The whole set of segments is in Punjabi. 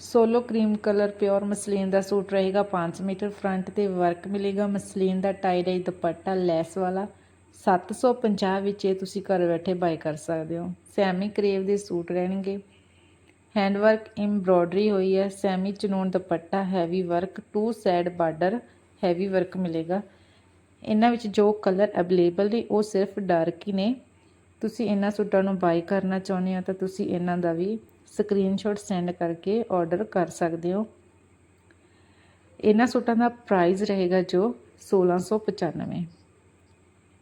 Solo cream colour pure muslin ਦਾ ਸੂਟ ਰਹੇਗਾ 5 ਮੀਟਰ ਫਰੰਟ ਤੇ ਵਰਕ ਮਿਲੇਗਾ ਮਸਲੀਨ ਦਾ ਟਾਈ ਡਾਈ ਦੁਪੱਟਾ ਲੈਸ ਵਾਲਾ। 750 ਵਿੱਚ ਇਹ ਤੁਸੀਂ ਘਰ ਬੈਠੇ ਬਾਈ ਕਰ ਸਕਦੇ ਹੋ। ਸੈਮੀ ਕਰੇਵ ਦੇ ਸੂਟ ਰਹਿਣਗੇ। ਹੈਂਡਵਰਕ ਐਮਬ੍ਰੋਇਡਰੀ ਹੋਈ ਹੈ। Semi ਚਨੂਨ dupatta heavy work two side border heavy work ਮਿਲੇਗਾ। ਇਹਨਾਂ ਵਿੱਚ ਜੋ ਕਲਰ ਅਵੇਲੇਬਲ ਨੇ, ਉਹ ਸਿਰਫ ਡਾਰਕ ਹੀ ਨੇ। ਤੁਸੀਂ ਇਹਨਾਂ ਸੂਟਾਂ ਨੂੰ ਬਾਈ ਕਰਨਾ ਚਾਹੁੰਦੇ ਹੋ ਤਾਂ ਤੁਸੀਂ ਇਹਨਾਂ ਦਾ ਵੀ ਸਕਰੀਨਸ਼ਾਟ ਸੈਂਡ ਕਰਕੇ ਆਰਡਰ ਕਰ ਸਕਦੇ ਹੋ। ਇਹਨਾਂ ਸੂਟਾਂ ਦਾ ਪ੍ਰਾਈਸ ਰਹੇਗਾ ਜੋ 1695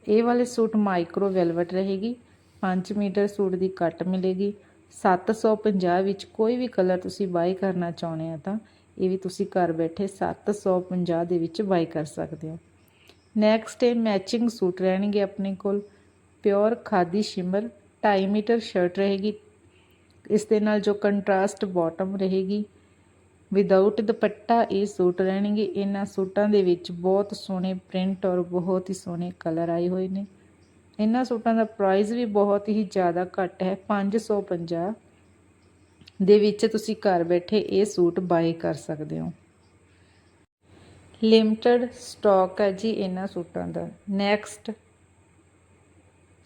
ਇਹ ਵਾਲੇ ਸੂਟ ਮਾਈਕਰੋ ਵੈਲਵਟ ਰਹੇਗੀ 5 ਮੀਟਰ ਸੂਟ ਦੀ ਕੱਟ ਮਿਲੇਗੀ 750 ਵਿੱਚ ਕੋਈ ਵੀ ਕਲਰ ਤੁਸੀਂ ਬਾਈ ਕਰਨਾ ਚਾਹੁੰਦੇ ਆ ਤਾਂ ਇਹ ਵੀ ਤੁਸੀਂ ਘਰ ਬੈਠੇ 750 ਦੇ ਵਿੱਚ ਬਾਈ ਕਰ ਸਕਦੇ ਹੋ। ਨੈਕਸਟ ਹੈ ਮੈਚਿੰਗ ਸੂਟ ਰਹਿਣਗੇ ਆਪਣੇ ਕੋਲ। Pure khadi shimmer 2.5 metre shirt ਰਹੇਗੀ ਇਸ ਦੇ ਨਾਲ ਜੋ ਕੰਟਰਾਸਟ ਬਾਟਮ ਰਹੇਗੀ। ਵਿਦਆਊਟ ਦੁਪੱਟਾ, ਇਹ ਸੂਟ ਰਹਿਣਗੇ। ਇਹਨਾਂ ਸੂਟਾਂ ਦੇ ਵਿੱਚ ਬਹੁਤ ਸੋਹਣੇ ਪ੍ਰਿੰਟ ਔਰ ਬਹੁਤ ਹੀ ਸੋਹਣੇ ਕਲਰ ਆਏ ਹੋਏ ਨੇ। ਇਹਨਾਂ ਸੂਟਾਂ ਦਾ ਪ੍ਰਾਈਸ ਵੀ ਬਹੁਤ ਹੀ ਜ਼ਿਆਦਾ ਘੱਟ ਹੈ 550 ਦੇ ਵਿੱਚ ਤੁਸੀਂ ਘਰ ਬੈਠੇ ਇਹ ਸੂਟ ਬਾਏ ਕਰ ਸਕਦੇ ਹੋ। ਲਿਮਟਿਡ ਸਟਾਕ ਹੈ ਜੀ ਇਹਨਾਂ ਸੂਟਾਂ ਦਾ। ਨੈਕਸਟ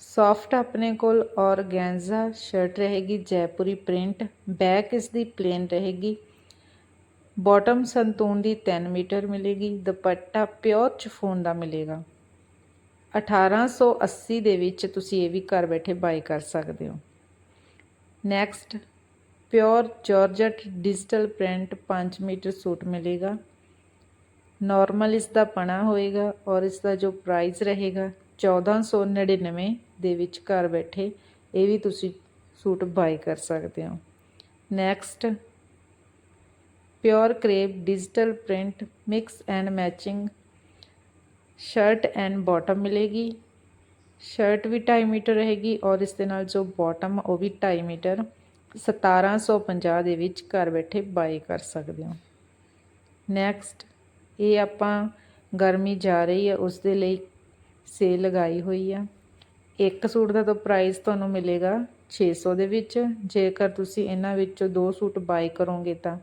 ਸੌਫਟ ਆਪਣੇ ਕੋਲ ਔਰਗੈਂਜ਼ਾ ਸ਼ਰਟ ਰਹੇਗੀ, ਜੈਪੁਰੀ ਪ੍ਰਿੰਟ, ਬੈਕ ਇਸ ਦੀ ਪਲੇਨ ਰਹੇਗੀ। ਬਾਟਮ ਸੰਤੂਨ ਦੀ 3 ਮੀਟਰ ਮਿਲੇਗੀ, ਦੁਪੱਟਾ ਪਿਓਰ ਚਫੋਨ ਦਾ ਮਿਲੇਗਾ। 1880 ਦੇ ਵਿੱਚ ਤੁਸੀਂ ਇਹ ਵੀ ਘਰ ਬੈਠੇ ਬਾਈ ਕਰ ਸਕਦੇ ਹੋ। Next pure georgette digital print 5 metre suit ਮਿਲੇਗਾ। ਨਾਰਮਲ ਇਸ ਦਾ ਪਣਾ ਹੋਏਗਾ ਔਰ ਇਸ ਦਾ ਜੋ ਪ੍ਰਾਈਸ ਰਹੇਗਾ 1499 ਦੇ ਵਿੱਚ ਘਰ ਬੈਠੇ ਇਹ ਵੀ ਤੁਸੀਂ ਸੂਟ ਬਾਈ ਕਰ ਸਕਦੇ ਹੋ। Next pure crepe digital print mix and matching shirt and bottom ਮਿਲੇਗੀ। ਸ਼ਰਟ ਵੀ 2.5 ਮੀਟਰ ਰਹੇਗੀ ਔਰ ਇਸ ਦੇ ਨਾਲ ਜੋ ਬਾਟਮ ਉਹ ਵੀ 2.5 ਮੀਟਰ 1750 ਦੇ ਵਿੱਚ ਘਰ ਬੈਠੇ ਬਾਈ ਕਰ ਸਕਦੇ ਹੋ। ਨੈਕਸਟ ਇਹ ਆਪਾਂ ਗਰਮੀ ਜਾ ਰਹੀ ਹੈ ਉਸ ਦੇ ਲਈ ਸੇਲ ਲਗਾਈ ਹੋਈ ਆ। ਇੱਕ ਸੂਟ ਦਾ ਤਾਂ ਪ੍ਰਾਈਸ ਤੁਹਾਨੂੰ ਮਿਲੇਗਾ 600 ਦੇ ਵਿੱਚ। ਜੇਕਰ ਤੁਸੀਂ ਇਹਨਾਂ ਵਿੱਚੋਂ ਦੋ ਸੂਟ ਬਾਈ ਕਰੋਗੇ ਤਾਂ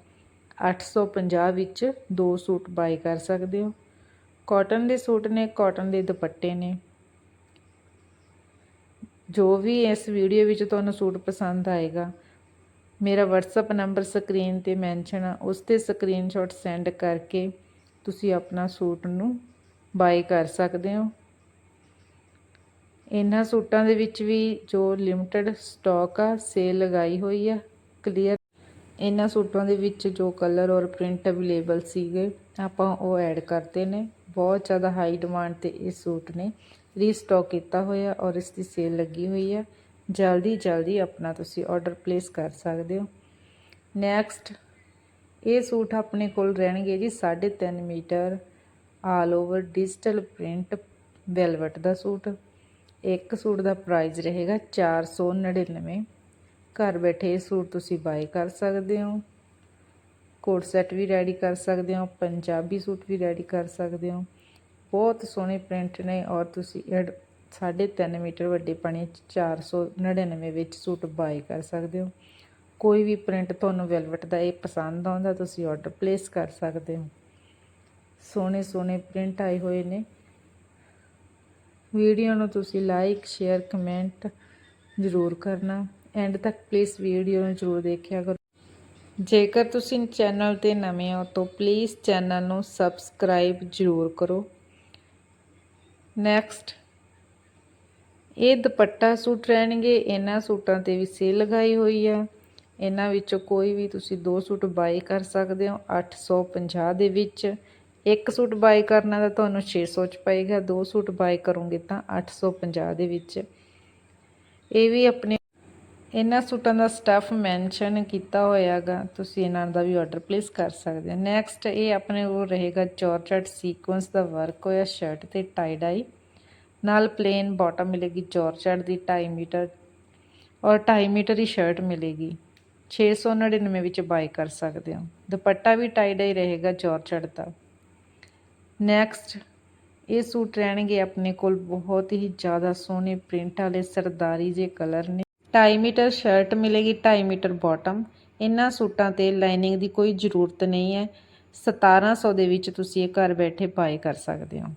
850 ਵਿੱਚ ਦੋ ਸੂਟ ਬਾਈ ਕਰ ਸਕਦੇ ਹੋ। ਕਾਟਨ ਦੇ ਸੂਟ ਨੇ ਕਾਟਨ ਦੇ ਦੁਪੱਟੇ ਨੇ। ਜੋ ਵੀ ਇਸ ਵੀਡੀਓ ਵਿੱਚ ਤੁਹਾਨੂੰ ਸੂਟ ਪਸੰਦ ਆਏਗਾ, ਮੇਰਾ WhatsApp ਨੰਬਰ ਸਕਰੀਨ ਤੇ ਮੈਂਸ਼ਨ ਆ। ਉਸ ਤੇ ਸਕਰੀਨਸ਼ਾਟ ਸੈਂਡ ਕਰਕੇ ਤੁਸੀਂ ਆਪਣਾ ਸੂਟ ਨੂੰ ਬਾਈ ਕਰ ਸਕਦੇ ਹੋ। ਇਹਨਾਂ ਸੂਟਾਂ ਦੇ ਵਿੱਚ ਵੀ ਜੋ ਲਿਮਟਿਡ ਸਟਾਕ ਆ, ਸੇਲ ਲਗਾਈ ਹੋਈ ਆ ਕਲੀਅਰ ਇਹਨਾਂ ਸੂਟਾਂ ਦੇ ਵਿੱਚ ਜੋ ਕਲਰ ਔਰ ਪ੍ਰਿੰਟ ਅਵੇਲੇਬਲ ਸੀਗੇ, ਆਪਾਂ ਉਹ ਐਡ ਕਰਤੇ ਨੇ। ਬਹੁਤ ਜ਼ਿਆਦਾ ਹਾਈ ਡਿਮਾਂਡ ਤੇ ਇਹ ਸੂਟ ਨੇ। ਰੀਸਟਾਕ ਕੀਤਾ ਹੋਇਆ ਔਰ ਇਸ ਦੀ ਸੇਲ ਲੱਗੀ ਹੋਈ ਆ। ਜਲਦੀ ਜਲਦੀ ਆਪਣਾ ਤੁਸੀਂ ਆਰਡਰ ਪਲੇਸ ਕਰ ਸਕਦੇ ਹੋ। ਨੈਕਸਟ ਇਹ ਸੂਟ ਆਪਣੇ ਕੋਲ ਰਹਿਣਗੇ ਜੀ 3.5 metre all over digital print velvet ਦਾ ਸੂਟ। ਇੱਕ ਸੂਟ ਦਾ ਪ੍ਰਾਈਸ ਰਹੇਗਾ 499 ਘਰ ਬੈਠੇ ਇਹ ਸੂਟ ਤੁਸੀਂ ਬਾਈ ਕਰ ਸਕਦੇ ਹੋ। ਕੋਟ ਸੈਟ ਵੀ ਰੈਡੀ ਕਰ ਸਕਦੇ ਹੋ, ਪੰਜਾਬੀ ਸੂਟ ਵੀ ਰੈਡੀ ਕਰ ਸਕਦੇ ਹੋ। ਬਹੁਤ ਸੋਹਣੇ ਪ੍ਰਿੰਟ ਨੇ ਔਰ ਤੁਸੀਂ ਇਹ 3.5 ਮੀਟਰ ਵੱਡੇ ਪਣੇ 499 ਵਿੱਚ ਸੂਟ ਬਾਈ ਕਰ ਸਕਦੇ ਹੋ। ਕੋਈ ਵੀ ਪ੍ਰਿੰਟ ਤੁਹਾਨੂੰ ਵੈਲਵਟ ਦਾ ਇਹ ਪਸੰਦ ਆਉਂਦਾ, ਤੁਸੀਂ ਆਰਡਰ ਪਲੇਸ ਕਰ ਸਕਦੇ ਹੋ। ਸੋਹਣੇ ਸੋਹਣੇ ਪ੍ਰਿੰਟ ਆਏ ਹੋਏ ਨੇ। ਵੀਡੀਓ ਨੂੰ ਤੁਸੀਂ ਲਾਈਕ, ਸ਼ੇਅਰ, ਕਮੈਂਟ ਜ਼ਰੂਰ ਕਰਨਾ। ਐਂਡ ਤੱਕ ਪਲੀਜ਼ ਵੀਡੀਓ ਨੂੰ ਜ਼ਰੂਰ ਦੇਖਿਆ ਕਰੋ। ਜੇਕਰ ਤੁਸੀਂ ਚੈਨਲ ਤੇ ਨਵੇਂ ਹੋ ਤਾਂ ਪਲੀਜ਼ ਚੈਨਲ ਨੂੰ ਸਬਸਕ੍ਰਾਈਬ ਜ਼ਰੂਰ ਕਰੋ। ਨੈਕਸਟ ਇਹ ਦੁਪੱਟਾ ਸੂਟ ਰਹਿਣਗੇ। ਇਹਨਾਂ ਸੂਟਾਂ ਤੇ ਵੀ ਸੇਲ ਲਗਾਈ ਹੋਈ ਆ। ਇਹਨਾਂ ਵਿੱਚੋਂ ਕੋਈ ਵੀ ਤੁਸੀਂ ਦੋ ਸੂਟ ਬਾਈ ਕਰ ਸਕਦੇ ਹੋ 850 ਦੇ ਵਿੱਚ। ਇੱਕ ਸੂਟ ਬਾਈ ਕਰਨਾ ਤਾਂ ਤੁਹਾਨੂੰ 600 ਚ ਪਏਗਾ, ਦੋ ਸੂਟ ਬਾਈ ਕਰੋਗੇ ਤਾਂ 850 ਦੇ ਵਿੱਚ। ਇਹ ਵੀ ਆਪਣੇ ਇਹਨਾਂ ਸੂਟਾਂ ਦਾ ਸਟਫ ਮੈਂਸ਼ਨ ਕੀਤਾ ਹੋਇਆਗਾ, ਤੁਸੀਂ ਇਹਨਾਂ ਦਾ ਵੀ ਆਰਡਰ ਪਲੇਸ ਕਰ ਸਕਦੇ ਹੋ। ਨੈਕਸਟ ਇਹ ਆਪਣੇ ਕੋਲ ਰਹੇਗਾ ਜਾਰਜਟ ਸੀਕੁਐਂਸ ਦਾ ਵਰਕ ਹੋਇਆ ਸ਼ਰਟ ਤੇ ਟਾਈ ਡਾਈ। ਨਾਲ ਪਲੇਨ ਬਾਟਮ ਮਿਲੇਗੀ ਜਾਰਜਟ ਦੀ 2.5 ਮੀਟਰ ਔਰ 2.5 ਮੀਟਰ ਹੀ ਸ਼ਰਟ ਮਿਲੇਗੀ। 699 ਵਿੱਚ ਬਾਈ ਕਰ ਸਕਦੇ ਹੋ। ਦੁਪੱਟਾ ਵੀ ਟਾਈ ਡਾਈ ਰਹੇਗਾ ਜਾਰਜਟ ਦਾ। ਨੈਕਸਟ ਇਹ ਸੂਟ ਰਹਿਣਗੇ ਆਪਣੇ ਕੋਲ ਬਹੁਤ ਹੀ ਜ਼ਿਆਦਾ ਸੋਹਣੇ ਪ੍ਰਿੰਟ ਵਾਲੇ ਸਰਦਾਰੀ ਜੇ ਕਲਰ ਨੇ। 2.5 ਮੀਟਰ ਸ਼ਰਟ ਮਿਲੇਗੀ 2.5 ਮੀਟਰ ਬਾਟਮ ਇਹਨਾਂ ਸੂਟਾਂ ਤੇ ਲਾਈਨਿੰਗ ਦੀ ਕੋਈ ਜ਼ਰੂਰਤ ਨਹੀਂ ਹੈ। 1700 ਦੇ ਵਿੱਚ ਤੁਸੀਂ ਇਹ ਘਰ ਬੈਠੇ ਬਾਏ ਕਰ ਸਕਦੇ ਹੋ।